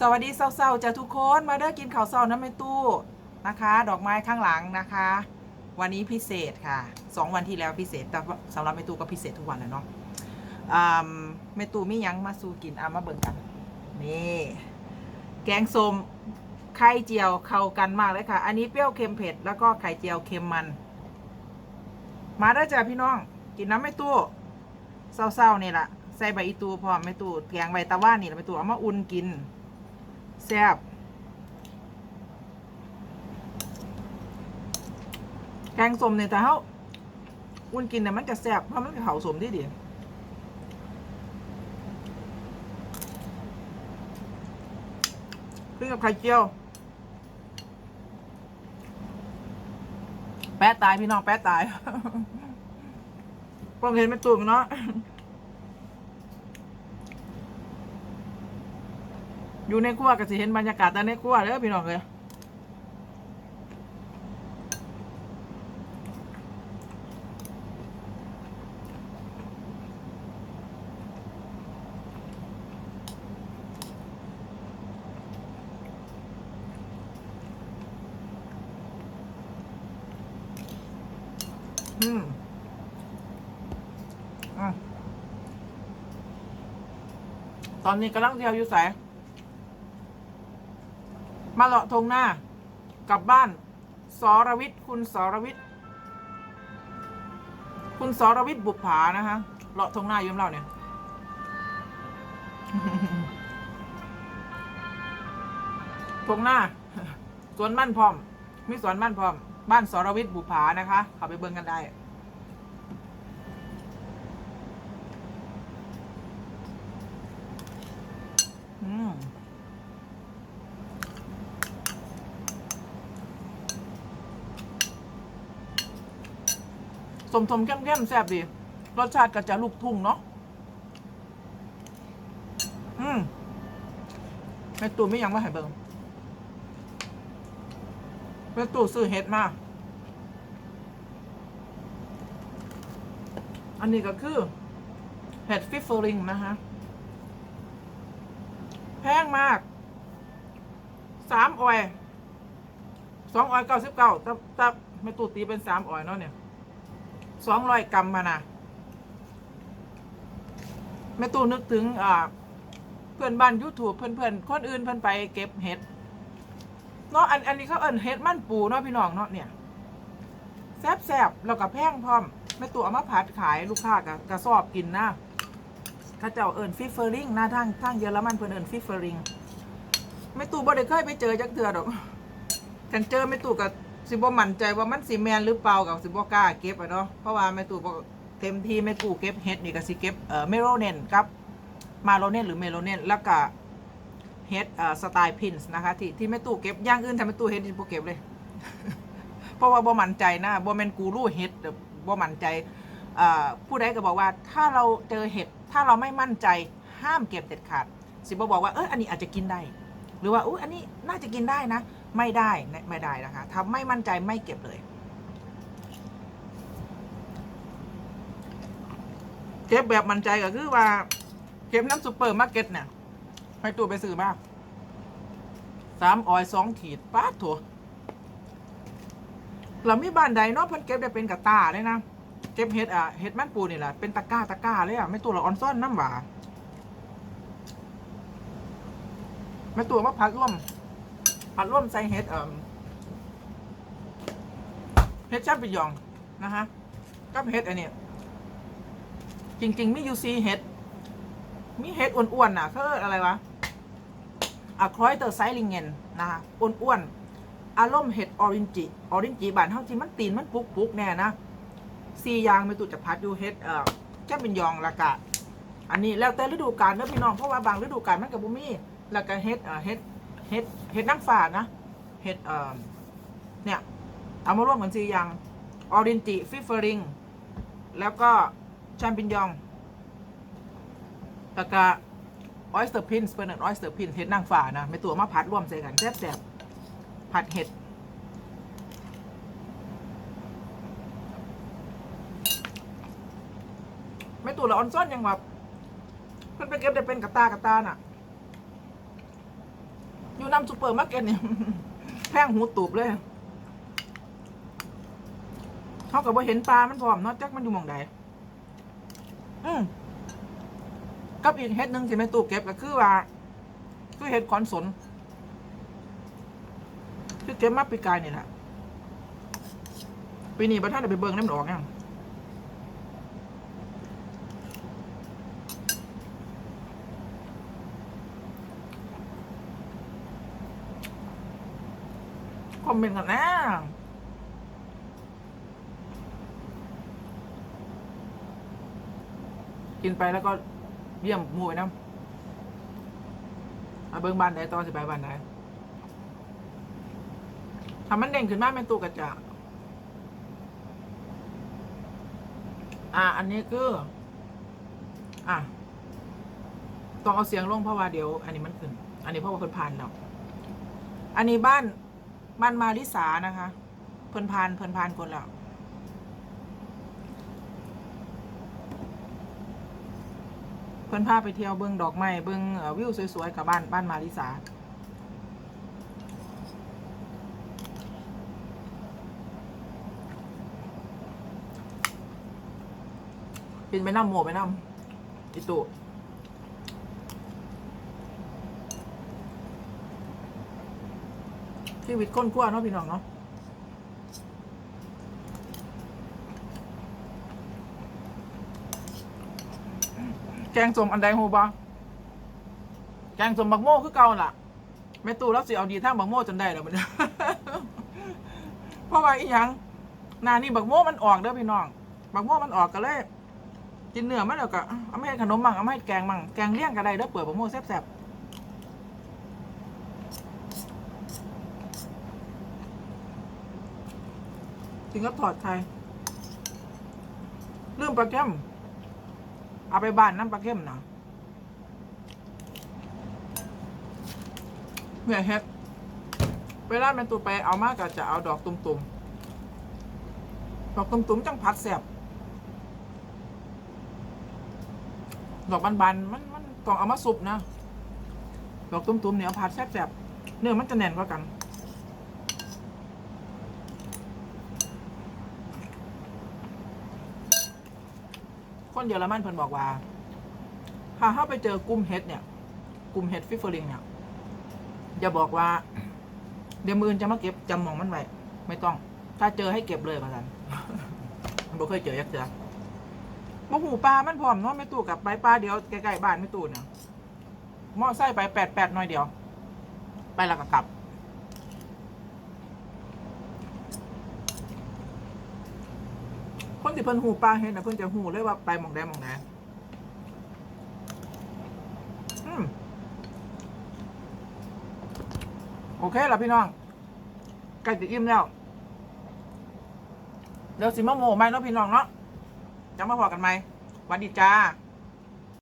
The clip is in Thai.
สวัสดีเศร้าๆจ้ะทุกคนมาเด้อกินข้าวเศร้าน้ำไม่ตู้นะคะ ดอกไม้ข้างหลังนะคะ วันนี้พิเศษค่ะสองวันที่แล้วพิเศษแต่สำหรับแม่ตู้ก็พิเศษทุกวันแหละเนาะอ่าแม่ตู้มียังมาสู้กินอามาเบิ่งกันนี่แกงส้มไข่เจียวเข้ากันมากเลยค่ะ อันนี้เปรี้ยวเค็มเผ็ดแล้วก็ไข่เจียวเค็มมัน มาเด้อจ้ะพี่น้องกินน้ำแม่ตู้เศร้าๆนี่แหละใส่ใบอีตูพร้อมแม่ตู้แกงใบตะว่านนี่แหละแม่ตู้เอามาอุ่นกิน แซ่บแกงสมเนี่ยแต่เขาอุ่นกินเนี่ยมันจะแซ่บเพราะมันเขาสมที่ดีขึ้นกับไข่เจียว แปะตายพี่น้องแปะตายพวกเห็นไม่ตุ่มเนาะ อยู่ในครัวก็สิเห็นบรรยากาศแต่ในครัวเด้อพี่น้องเลยอืมตอนนี้กำลังเที่ยวอยู่สาย มาเลาะทงหน้ากลับบ้านสรวิทย์คุณสรวิทย์คุณสรวิทย์บุปผานะคะเลาะทงหน้ายืมเราเนี่ยทงหน้าสวนมั่นพร้อมมีสวนมั่นพร้อม บ้านสรวิทย์บุปผานะคะเขาไปเบิ่งกันได้อืม สมทมเข้มเข้มๆแซ่บดี รสชาติก็จะลูกทุ่งเนาะอืมแม่ตู่ไม่ยังมาให้เบิ่งแม่ตู่ซื้อเห็ดมา อันนี้ก็คือเห็ดฟิฟเฟอริงนะคะแพงมาก สามออย สองออยเก้าสิบเก้าตับตับแม่ตู่ตีเป็นสามออยเนาะเนี่ย สองร้อยกรัมมานะแม่ตู้นึกถึงเพื่อนบ้านยูทูบเพื่อนเพื่อนๆคนอื่นเพื่อนไปเก็บเห็ดเนาะอันอันนี้เขาเอิ้นเห็ดมันปูเนาะพี่น้องเนาะเนี่ยแซบแซบๆแล้วก็แพงพร้อมแม่ตู้เอามาผัดขายลูกค้ากับกระสอบกินนะข้าเจ้าเอิ้นฟิฟเฟอริงนะทางทางเยอรมันเพื่อนเอิ้นฟิฟเฟอริงแม่ตู้บ่ได้เคยไปเจอจักเทื่อดอกกันเจอแม่ตู้กับ สิบ่มั่นใจว่ามันสิแมนหรือเปล่ากับสิบ่กล้าเก็บอะเนาะเพราะว่าแม่ตู่บอกเต็มที่แม่ตู่เก็บเฮ็ดนี่ก็สิเก็บเอ่อเมโลเนนกับมาโลเนนหรือเมโลเนนแล้วก็เฮ็ดเอ่อสไตล์พินส์นะคะที่ที่แม่ตู่เก็บอย่างอื่นถ้าแม่ตู่เฮ็ดที่บ่เก็บเลย เพราะว่าบ่มั่นใจนะบ่แม่นกูรู้เฮ็ดเด้อบ่มั่นใจอ่อผู้ใดก็บอกว่าถ้าเราเจอเห็ดถ้าเราไม่มั่นใจห้ามเก็บเด็ดขาด สิบ่บอกว่าเอออันนี้อาจจะกินได้ หรือว่าอุ้ยอันนี้น่าจะกินได้นะ ไม่ได้นะไม่ได้นะคะถ้าไม่มั่นใจไม่เก็บเลย เก็บแบบมั่นใจก็คือว่า เก็บน้ำซูเปอร์มาร์เก็ตเนี่ยให้ตัวไปซื้อมาสามออยสองขีดป้าถั่วเรามีบ้านใดเนาะเพิ่นเก็บได้เป็นกระตาเลยนะเก็บเห็ดอะเห็ดมันปูนี่แหละเป็นตะก้าตะก้าเลยอะไม่ตัวเราออนซ่อนน้ำหวาไม่ตัวมาพัดร่วม ผัดร่วมใส่เห็ดเอ่อเห็ดชาปิยองนะฮะกับเห็ดอันนี้จริง ๆ มียูซีเห็ดมีเห็ดอ้วนๆน่ะคืออะไรวะอะคอยเตอร์ไซลิงเงนนะคะอ้วนๆอารมณ์เห็ดออรินจิออรินจิบานเท่าที่มันตีนมันปุกปุกๆแน่นะสี่อย่างไม่ตุจะพัดอยู่เห็ดเอ่อชาปิยองละกะ อันนี้แล้วแต่ฤดูกาลนะพี่น้องเพราะว่าบางฤดูกาลมันกับบุมี่ล้วก็เห็ดเอ่อเห็ด เห็ดเห็ดนางฟ้านะเห็ดเอ่อเนี่ยเอามาร่วมกันสี่อย่างออรินจิฟิฟเฟอริงแล้วก็แชมปิญยองแล้วก็ออยสเตอร์พินสเปอร์เนอร์ออยสเตอร์พินเห็ดนางฟ้านะไม่ตัวมาผัดร่วมใส่กันแซ่บๆผัดเห็ด ไม่ตัวละออนซ่อนยังแบบเพิ่นไปเก็บได้เป็นกระตากระตาน่ะ นำซูเปอร์มาร์เก็ตเนี่ยแพงหูตูบเลยเขากับว่าเห็นปลามันพร้อมเนาะจักมันอยู่หมองใดอืมกับอีกเฮ็ดหนึ่งที่แม่ตู่เก็บก็คือว่า คือเฮ็ดขอนสนคือเก็บมาปีกายนี่แหละปีนี้ประท่านได้ไปเบิ่งน้ำมันออกยัง คอมเมนต์กันนะกินไปแล้วก็เยี่ยมมูไปน้ำเอาเบิ่งบานไหนต่อสิไปบ้านไหนทำมันเด่นขึ้นมาเป็นตัวกระจาอ่าอันนี้คือ อะ ต้องเอาเสียงลงเพราะว่าเดี๋ยว อันนี้มันขึ้น อันนี้เพราะว่าเพิ่นพานแล้วอันนี้บ้าน บ้านมาริสานะคะ เพิ่นพานเพิ่นพานคนแล้วเพิ่นพาไปเที่ยวเบิ้งดอกไม้เบิ้งเอ่อวิวสวยๆกับบ้านบ้านมาริสากินไปน้ำหมูไปน้ำอีตุ ชีวิตคนกลัวเนาะพี่น้องเนาะแกงสมอันใดโฮบะแกงสมบักโม่คือเก่าล่ะแม่ตู่แล้วสิเอาดีทางบักโม่จนได้แล้วมันเพราะว่าอีหยังนานี่บักโม่มันออกเด้อพี่น้องบักโม่มันออกก็เลยกินเนื้อมันแล้วก็เอาไม่ให้ขนมมั่งเอาไม่ให้แกงมั่งแกงเลี่ยงก็ได้เด้อเปิดบักโม่แซ่บๆ กินก็ถอดไทยเรื่องปลาเค็มเอาไปบ้านน้ำปลาเค็มนะเมื่อเฮ็ดเวลาเป็นตัวไปเอามากก็จะเอาดอกตุ่มๆ ดอกตุ่มๆจังผัดแซ่บดอกบานๆมันมันต้องเอามาสุบนะ ดอกตุ้มๆเนี่ยผัดแซ่บๆเนื้อมันจะแน่นกว่ากัน คนเยอรมันเพิ่นบอกว่าถ้าเข้าไปเจอกลุ่มเห็ดเนี่ยกลุ่มเห็ดฟิฟเฟอริงเนี่ยอย่าบอกว่า เดี๋ยวมือจะมาเก็บจำมองมันไว้ไม่ต้อง ถ้าเจอให้เก็บเลยมาสันมันบ่เคยเจอยักเจอมะหูปลา มันพร้อมเนาะไม่ตู่กับไปปลาเดียวใกล้ๆบ้านไม่ตู่เนี่ยหม้อไส้ไปแปดแปดหน่อยเดียว ไปแล้วก็กลับ คนที่เพิ่นหูปลาเห็นนะเพิ่นจะหูเลยว่าไปหมองแดงมองแดงโอเคแล้วพี่น้องใกล้จะอิ่มแล้ว เดี๋ยวสิมาโมไหมเนาะพี่น้องเนาะจะมาพอกันไหมวันดีจ้า